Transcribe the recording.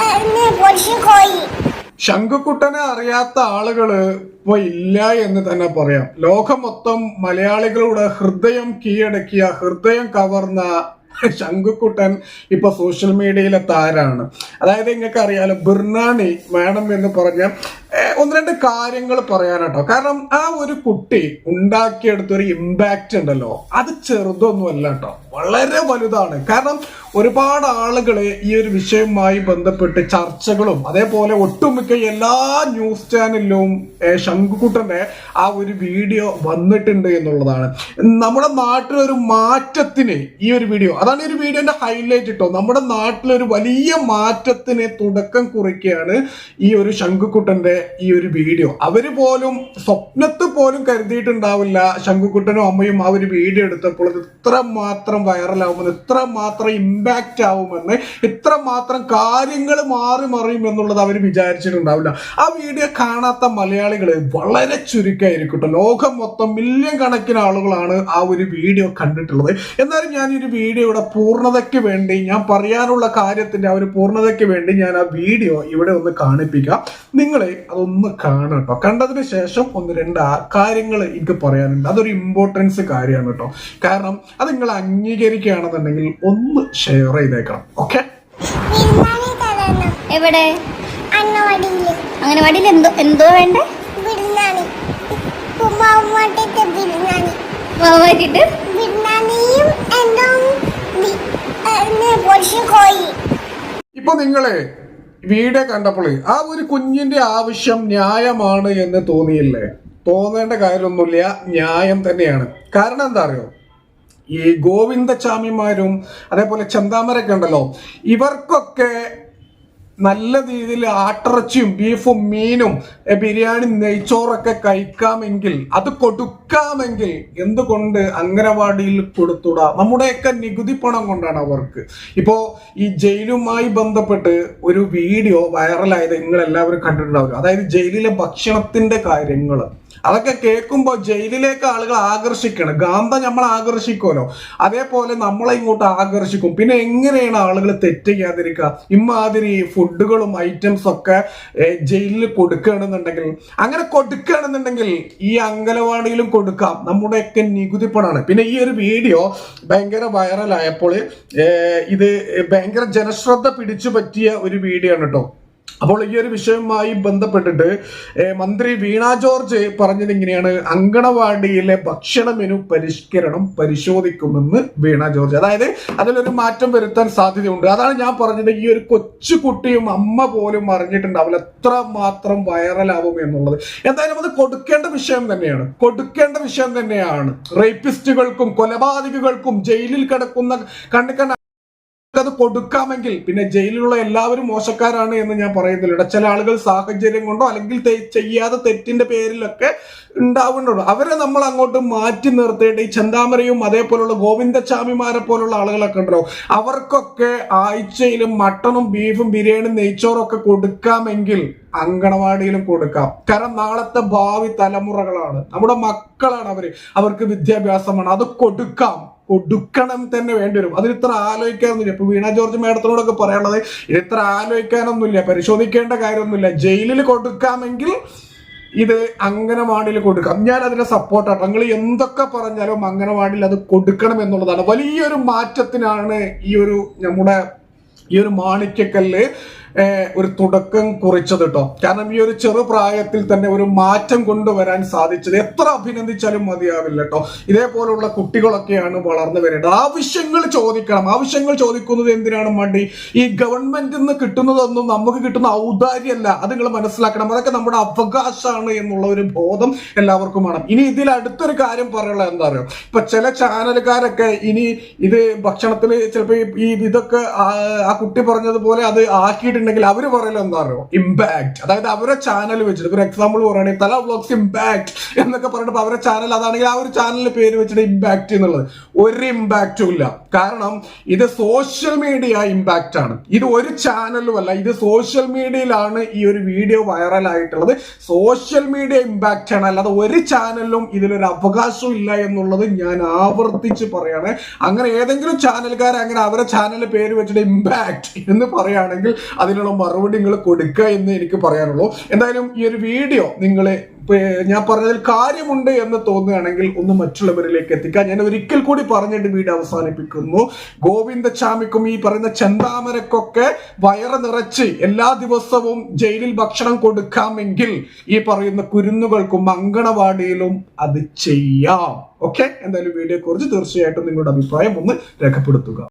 ഏ, ശംഖുക്കുട്ടനെ അറിയാത്ത ആളുകൾ ഇപ്പൊ ഇല്ല എന്ന് തന്നെ പറയാം. ലോകം മൊത്തം മലയാളികളുടെ ഹൃദയം കീഴടക്കിയ ഹൃദയം കവർന്ന ശംഖുക്കുട്ടൻ ഇപ്പൊ സോഷ്യൽ മീഡിയയിലെ താരാണ്. അതായത് നിങ്ങൾക്ക് അറിയാലോ ബിർനാണി വേണം എന്ന് പറഞ്ഞ ഒന്ന് രണ്ട് കാര്യങ്ങൾ പറയാനാട്ടോ. കാരണം ആ ഒരു കുട്ടി ഉണ്ടാക്കിയെടുത്ത ഒരു ഇമ്പാക്റ്റ് ഉണ്ടല്ലോ. അത് ചെറുതൊന്നുമല്ല കേട്ടോ. വളരെ വലുതാണ്. കാരണം ഒരുപാട് ആളുകൾ ഈ ഒരു വിഷയവുമായി ബന്ധപ്പെട്ട് ചർച്ചകളും അതേപോലെ ഒട്ടുമിക്ക എല്ലാ ന്യൂസ് ചാനലിലും ശംഖുക്കുട്ടന്റെ ആ ഒരു വീഡിയോ വന്നിട്ടുണ്ട് എന്നുള്ളതാണ്. നമ്മുടെ നാട്ടിലൊരു മാറ്റത്തിന് ഈ ഒരു വീഡിയോ അതാണ് ഈ ഒരു വീഡിയോന്റെ ഹൈലൈറ്റ് ഇട്ടോ നമ്മുടെ നാട്ടിലൊരു വലിയ മാറ്റത്തിന് തുടക്കം കുറിക്കുകയാണ് ഈ ഒരു ശംഖുക്കുട്ടന്റെ ഈ ഒരു വീഡിയോ. അവർ പോലും സ്വപ്നത്ത് പോലും കരുതിയിട്ടുണ്ടാവില്ല ശംഖുക്കുട്ടനും അമ്മയും ആ ഒരു വീഡിയോ എടുത്തപ്പോൾ. ഇത് ഇത്ര മാത്രം വൈറലാവുമെന്ന് ഇത്ര മാത്രം ഇമ്പാക്റ്റ് ആവുമെന്ന് ഇത്ര മാത്രം കാര്യങ്ങൾ മാറി മറിയും എന്നുള്ളത് അവർ വിചാരിച്ചിട്ടുണ്ടാവില്ല. ആ വീഡിയോ കാണാത്ത മലയാളികൾ വളരെ ചുരുക്കമായിരിക്കും കേട്ടോ ലോകം മൊത്തം മില്യൺ കണക്കിന് ആളുകളാണ് ആ ഒരു വീഡിയോ കണ്ടിട്ടുള്ളത്. എന്നാലും ഞാൻ ഒരു വീഡിയോയുടെ പൂർണതയ്ക്ക് വേണ്ടി ഞാൻ പറയാനുള്ള കാര്യത്തിന്റെ ആ ഒരു പൂർണതയ്ക്ക് വേണ്ടി ഞാൻ ആ വീഡിയോ ഇവിടെ ഒന്ന് കാണിപ്പിക്കാം. നിങ്ങൾ അതൊന്ന് കാണാം കേട്ടോ കണ്ടതിന് ശേഷം ഒന്ന് രണ്ട് കാര്യങ്ങൾ എനിക്ക് പറയാനുണ്ട്. അതൊരു ഇമ്പോർട്ടൻസ് കാര്യമാണ് കേട്ടോ. കാരണം അത് നിങ്ങൾ അംഗീകരിക്കുകയാണെന്നുണ്ടെങ്കിൽ ഒന്ന് ഷെയർ ചെയ്തേക്കണം. ഓക്കെ എവിടെ? അങ്ങനെ അംഗനവാടിയിൽ എന്തോ എന്തോ വേണ്ടേ? ഇപ്പൊ നിങ്ങളെ വീഡിയോ കണ്ടപ്പോൾ ആ ഒരു കുഞ്ഞിന്റെ ആവശ്യം ന്യായമാണ് എന്ന് തോന്നിയില്ലേ? തോന്നേണ്ട കാര്യമൊന്നുമില്ല. ന്യായം തന്നെയാണ്. കാരണം എന്താ അറിയോ? ഈ ഗോവിന്ദചാമിമാരും അതേപോലെ ചന്താമരൊക്കെ ഉണ്ടല്ലോ ഇവർക്കൊക്കെ നല്ല രീതിയിൽ ആട്ടിറച്ചിയും ബീഫും മീനും ബിരിയാണി നെയ്ച്ചോറൊക്കെ കഴിക്കാമെങ്കിൽ അത് കൊടുക്കാമെങ്കിൽ എന്തുകൊണ്ട് അംഗനവാടിയിൽ കൊടുത്തുടാ? നമ്മുടെയൊക്കെ നികുതി പണം കൊണ്ടാണ് അവർക്ക്. ഇപ്പോൾ ഈ ജയിലുമായി ബന്ധപ്പെട്ട് ഒരു വീഡിയോ വൈറലായത് നിങ്ങൾ എല്ലാവരും കണ്ടിട്ടുണ്ടാവും അതായത് ജയിലിലെ ഭക്ഷണത്തിന്റെ കാര്യങ്ങൾ അതൊക്കെ കേൾക്കുമ്പോൾ ജയിലിലേക്ക് ആളുകൾ ആകർഷിക്കണം. ഗാന്ധ നമ്മൾ ആകർഷിക്കുമല്ലോ. അതേപോലെ നമ്മളെ ഇങ്ങോട്ട് ആകർഷിക്കും. പിന്നെ എങ്ങനെയാണ് ആളുകൾ തെറ്റ് ചെയ്യാതിരിക്കുക? ഇമാതിരി ഫുഡുകളും ഐറ്റംസ് ഒക്കെ ജയിലിൽ കൊടുക്കുകയാണെന്നുണ്ടെങ്കിൽ അങ്ങനെ കൊടുക്കുകയാണെന്നുണ്ടെങ്കിൽ ഈ അങ്കലവാടിയിലും കൊടുക്കാം. നമ്മുടെയൊക്കെ നികുതി പണമാണ് പിന്നെ ഈ ഒരു വീഡിയോ ഭയങ്കര വൈറലായപ്പോൾ ഇത് ഭയങ്കര ജനശ്രദ്ധ പിടിച്ചു പറ്റിയ ഒരു വീഡിയോ ആണ് കേട്ടോ അപ്പോൾ ഈ ഒരു വിഷയവുമായി ബന്ധപ്പെട്ടിട്ട് മന്ത്രി വീണ ജോർജ് പറഞ്ഞത് ഇങ്ങനെയാണ്. അങ്കണവാടിയിലെ ഭക്ഷണ മെനു പരിഷ്കരണം പരിശോധിക്കുമെന്ന് വീണ ജോർജ്. അതായത് അതിലൊരു മാറ്റം വരുത്താൻ സാധ്യതയുണ്ട്. അതാണ് ഞാൻ പറഞ്ഞത്. ഈ ഒരു കൊച്ചു കുട്ടിയും അമ്മ പോലും അറിഞ്ഞിട്ടുണ്ടാവില്ല എത്ര മാത്രം വൈറലാവും എന്നുള്ളത്. എന്തായാലും അത് കൊടുക്കേണ്ട വിഷയം തന്നെയാണ്. കൊടുക്കേണ്ട വിഷയം തന്നെയാണ്. റേപ്പിസ്റ്റുകൾക്കും കൊലപാതകങ്ങൾക്കും ജയിലിൽ കിടക്കുന്ന കണ്ണു അത് കൊടുക്കാമെങ്കിൽ പിന്നെ ജയിലിലുള്ള എല്ലാവരും മോശക്കാരാണ് എന്ന് ഞാൻ പറയുന്നില്ല ചില ആളുകൾ സാഹചര്യം കൊണ്ടോ അല്ലെങ്കിൽ ചെയ്യാതെ തെറ്റിന്റെ പേരിലൊക്കെ ഉണ്ടാവുന്നുണ്ടോ. അവരെ നമ്മൾ അങ്ങോട്ട് മാറ്റി നിർത്തിയിട്ട് ഈ ചന്താമരയും അതേപോലുള്ള ഗോവിന്ദചാമിമാരെ പോലുള്ള ആളുകളൊക്കെ ഉണ്ടല്ലോ. അവർക്കൊക്കെ ആഴ്ചയിലും മട്ടണും ബീഫും ബിരിയാണിയും നെയ്ച്ചോറും ഒക്കെ കൊടുക്കാമെങ്കിൽ അങ്കണവാടിയിലും കൊടുക്കാം. കാരണം നാളത്തെ ഭാവി തലമുറകളാണ്. നമ്മുടെ മക്കളാണ് അവർ. അവർക്ക് വിദ്യാഭ്യാസമാണ്. അത് കൊടുക്കാം. കൊടുക്കണം തന്നെ വേണ്ടി വരും. അതിന് ഇത്ര ആലോചിക്കാനൊന്നുമില്ല. ഇപ്പൊ വീണ ജോർജ് മേഡത്തിനോടൊക്കെ പറയാനുള്ളത് ഇത് ഇത്ര ആലോചിക്കാനൊന്നുമില്ല പരിശോധിക്കേണ്ട കാര്യമൊന്നുമില്ല. ജയിലിൽ കൊടുക്കാമെങ്കിൽ ഇത് അംഗനവാടിയിൽ കൊടുക്കാം. ഞാൻ അതിനെ സപ്പോർട്ടാണ് നിങ്ങൾ എന്തൊക്കെ പറഞ്ഞാലും അംഗനവാടിയിൽ അത് കൊടുക്കണം എന്നുള്ളതാണ്. വലിയൊരു മാറ്റത്തിനാണ് ഈ ഒരു നമ്മുടെ ഈ ഒരു മാണിക്യക്കല്ല് ഏഹ്, ഒരു തുടക്കം കുറിച്ചത് കേട്ടോ കാരണം ഈ ഒരു ചെറു പ്രായത്തിൽ തന്നെ ഒരു മാറ്റം കൊണ്ടുവരാൻ സാധിച്ചത് എത്ര അഭിനന്ദിച്ചാലും മതിയാവില്ല കേട്ടോ ഇതേപോലുള്ള കുട്ടികളൊക്കെയാണ് വളർന്നു വരേണ്ടത് ആവശ്യങ്ങൾ ചോദിക്കണം. ആവശ്യങ്ങൾ ചോദിക്കുന്നത് എന്തിനാണ് മടി ഈ ഗവൺമെന്റിൽ നിന്ന് കിട്ടുന്നതൊന്നും നമുക്ക് കിട്ടുന്ന ഔദാര്യല്ല അത് നിങ്ങൾ മനസ്സിലാക്കണം. അതൊക്കെ നമ്മുടെ അവകാശമാണ് എന്നുള്ള ഒരു ബോധം എല്ലാവർക്കും വേണം ഇനി ഇതിൽ അടുത്തൊരു കാര്യം പറയാനുള്ളത് എന്താ പറയുക ഇപ്പൊ ചില ചാനലുകാരൊക്കെ ഇനി ഇത് ഭക്ഷണത്തിൽ ചിലപ്പോൾ ഈ ഇതൊക്കെ ആ കുട്ടി പറഞ്ഞതുപോലെ അത് ആക്കിയിട്ട് നോക്കിയിട്ടുണ്ടെങ്കിൽ അവർ പറയലോ എന്താ പറയുക ഇമ്പാക്ട് അതായത് അവരെ ചാനൽ വെച്ചിട്ട് ഒരു എക്സാമ്പിൾ പറയുകയാണെങ്കിൽ തല വ്ലോഗ്സ് ഇമ്പാക്ട് എന്നൊക്കെ പറഞ്ഞിട്ട് അവരെ ചാനൽ അതാണെങ്കിൽ ആ ഒരു ചാനലിന്റെ പേര് വെച്ചിട്ട് ഇമ്പാക്ട് എന്നുള്ളത്. ഒരു ഇമ്പാക്റ്റും ഇല്ല. കാരണം ഇത് സോഷ്യൽ മീഡിയ ഇമ്പാക്റ്റ് ആണ്. ഇത് ഒരു ചാനലും അല്ല ഇത് സോഷ്യൽ മീഡിയയിലാണ് ഈ ഒരു വീഡിയോ വൈറൽ ആയിട്ടുള്ളത്. സോഷ്യൽ മീഡിയ ഇമ്പാക്റ്റ് ആണ് അല്ലാതെ ഒരു ചാനലിലും ഇതിലൊരു അവകാശം ഇല്ല എന്നുള്ളത് ഞാൻ ആവർത്തിച്ച് പറയാണ്. അങ്ങനെ ഏതെങ്കിലും ചാനൽക്കാർ അങ്ങനെ അവരെ ചാനലിന്റെ പേര് വെച്ചിട്ട് ഇമ്പാക്ട് എന്ന് പറയുകയാണെങ്കിൽ അതിനുള്ള മറുപടി നിങ്ങൾ കൊടുക്കുക എന്ന് എനിക്ക് പറയാനുള്ളൂ. എന്തായാലും ഈ ഒരു വീഡിയോ നിങ്ങളെ ഞാൻ പറഞ്ഞതിൽ കാര്യമുണ്ട് എന്ന് തോന്നുകയാണെങ്കിൽ ഒന്ന് മറ്റുള്ളവരിലേക്ക് എത്തിക്കാം ഞാൻ ഒരിക്കൽ കൂടി പറഞ്ഞിട്ട് വീട് അവസാനിപ്പിക്കുന്നു. ഗോവിന്ദചാമിക്കും ഈ പറയുന്ന ചെന്താമരക്കൊക്കെ വയറ് നിറച്ച് എല്ലാ ദിവസവും ജയിലിൽ ഭക്ഷണം കൊടുക്കാമെങ്കിൽ ഈ പറയുന്ന കുരുന്നുകൾക്കും അങ്കണവാടിയിലും അത് ചെയ്യാം. ഓക്കെ എന്തായാലും വീഡിയോയെക്കുറിച്ച് തീർച്ചയായിട്ടും നിങ്ങളുടെ അഭിപ്രായം ഒന്ന് രേഖപ്പെടുത്തുക.